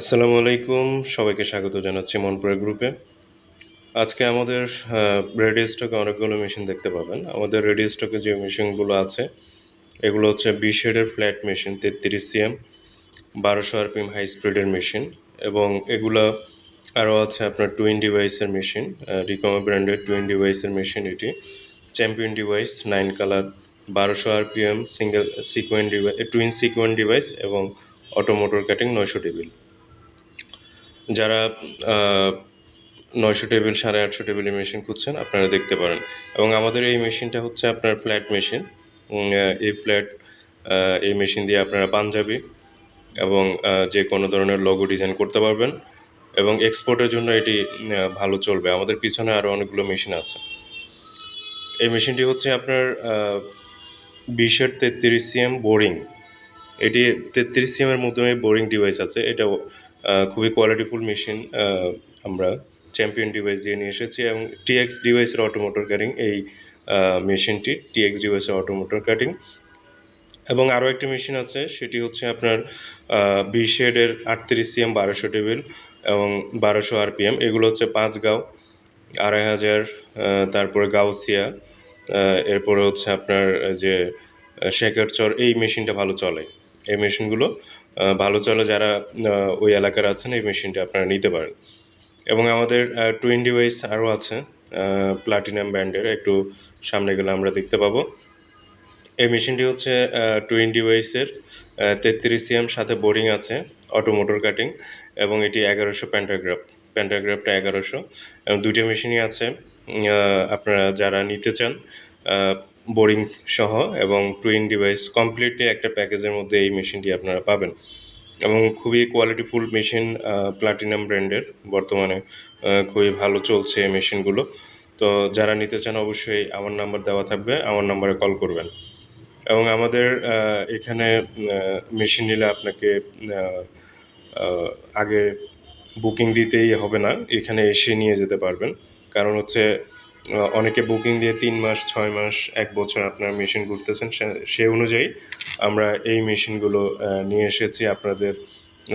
আসসালামু আলাইকুম, সবাইকে স্বাগত জানাচ্ছি মনপুরা গ্রুপে। আজকে আমাদের রেডিও স্টকে অনেকগুলো মেশিন দেখতে পাবেন। আমাদের রেডিও স্টকে যে মেশিনগুলো আছে, এগুলো হচ্ছে বি শেডের ফ্ল্যাট মেশিন, তেত্রিশ সিএম, বারোশো আরপিএম হাই স্পিডের মেশিন এবং এগুলো আরও আছে আপনার টুইন ডিভাইসের মেশিন রিকমা ব্র্যান্ডের টুইন ডিভাইসের মেশিন এটি। চ্যাম্পিয়ন ডিভাইস, নাইন কালার, বারোশো RPM, single sequin device twin sequin device এবং অটোমোটর কাটিং নয়শো টেবিল। যারা নয়শো টেবিল, সাড়ে আটশো টেবিলের মেশিন খুঁজছেন, আপনারা দেখতে পারেন। এবং আমাদের এই মেশিনটা হচ্ছে আপনার ফ্ল্যাট মেশিন। এই ফ্ল্যাট এই মেশিন দিয়ে আপনারা পাঞ্জাবি এবং যে কোনো ধরনের লগো ডিজাইন করতে পারবেন এবং এক্সপোর্টের জন্য এটি ভালো চলবে। আমাদের পিছনে আরও অনেকগুলো মেশিন আছে। এই মেশিনটি হচ্ছে আপনার বিশের তেত্রিশ সিএম বোরিং। এটি তেত্রিশ সিএমের মধ্যে বোরিং ডিভাইস আছে। এটা খুবই কোয়ালিটিফুল মেশিন আমরা চ্যাম্পিয়ন ডিভাইস দিয়ে নিয়ে এসেছি এবং টিএক্স ডিভাইসের অটোমোটর কাটিং এই মেশিনটি টিএক্স ডিভাইসের অটোমোটর কাটিং এবং আরও একটি মেশিন আছে, সেটি হচ্ছে আপনার বি শেডের আটত্রিশ সিএম বারোশো টেবিল এবং বারোশো আরপিএম এগুলো হচ্ছে পাঁচ গাও, আড়াই হাজার তারপরে গাউসিয়া এরপরে হচ্ছে আপনার যে শেখের চর, এই মেশিনটা ভালো চলে। এই মেশিনগুলো ভালো চলে যারা ওই এলাকার আছেন এই মেশিনটা আপনারা নিতে পারেন। এবং আমাদের টুইন ডিভাইস আরও আছে প্লাটিনাম ব্যান্ডের একটু সামনে গেলে আমরা দেখতে পাবো। এই মেশিনটি হচ্ছে টুইন ডিভাইসের তেত্রিশ সিএম সাথে বোরিং আছে, অটোমোটর কাটিং, এবং এটি এগারোশো প্যান্টাগ্রাফ প্যান্টাগ্রাফটা এগারোশো। এবং দুইটা মেশিনই আছে আপনারা যারা নিতে চান বোরিং সহ এবং টুইন ডিভাইস কমপ্লিটলি একটা প্যাকেজের মধ্যে এই মেশিনটি আপনারা পাবেন। এবং খুবই কোয়ালিটিফুল মেশিন প্লাটিনাম ব্র্যান্ডের বর্তমানে খুবই ভালো চলছে এই মেশিনগুলো। তো যারা নিতে চান অবশ্যই আমার নাম্বার দেওয়া থাকবে, আমার নাম্বারে কল করবেন। এবং আমাদের এখানে মেশিন নিলে আপনাকে আগে বুকিং দিতেই হবে না। এখানে এসে নিয়ে যেতে পারবেন। কারণ হচ্ছে অনেকে বুকিং দিয়ে তিন মাস, ছয় মাস, এক বছর আপনার মেশিন ঘুরতেছেন, সে অনুযায়ী আমরা এই মেশিনগুলো নিয়ে এসেছি আপনাদের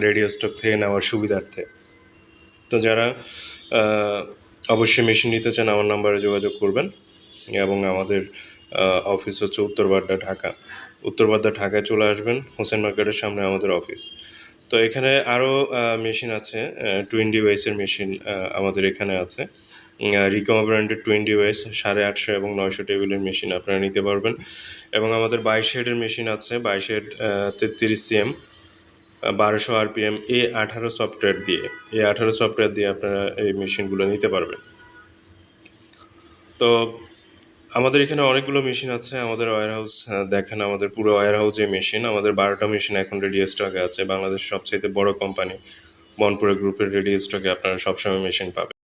রেডিও স্টক থেকে নেওয়ার সুবিধার্থে। তো যারা অবশ্যই মেশিন নিতে চান, আমার নাম্বারে যোগাযোগ করবেন এবং আমাদের অফিস হচ্ছে উত্তরবাড্ডা, ঢাকা। উত্তরবাড্ডা, ঢাকায় চলে আসবেন, হোসেন মার্কেটের সামনে আমাদের অফিস। তো এখানে আরও মেশিন আছে টুইন ডিভাইসের মেশিন আমাদের এখানে আছে। রিকমা ব্র্যান্ডের টুইন ডিভাইস সাড়ে আটশো এবং নয়শো টেবিলের মেশিন আপনারা নিতে পারবেন। এবং আমাদের বাইশ হেডের মেশিন আছে, বাইশ হেড তেত্রিশ সিএম বারোশো আরপিএম এ আঠারো সফটওয়্যার দিয়ে। এ আঠারো সফটওয়্যার দিয়ে আপনারা এই মেশিনগুলো নিতে পারবেন। তো আমাদের এখানে অনেকগুলো মেশিন আছে, আমাদের ওয়ার হাউস দেখেন আমাদের পুরো ওয়ার হাউসে মেশিন, আমাদের বারোটা মেশিন এখন রেডিও স্টকে আছে, বাংলাদেশের সবচেয়ে বড় কোম্পানি বনপুরা গ্রুপের রেডিও স্টকে আপনারা সবসময় মেশিন পাবেন।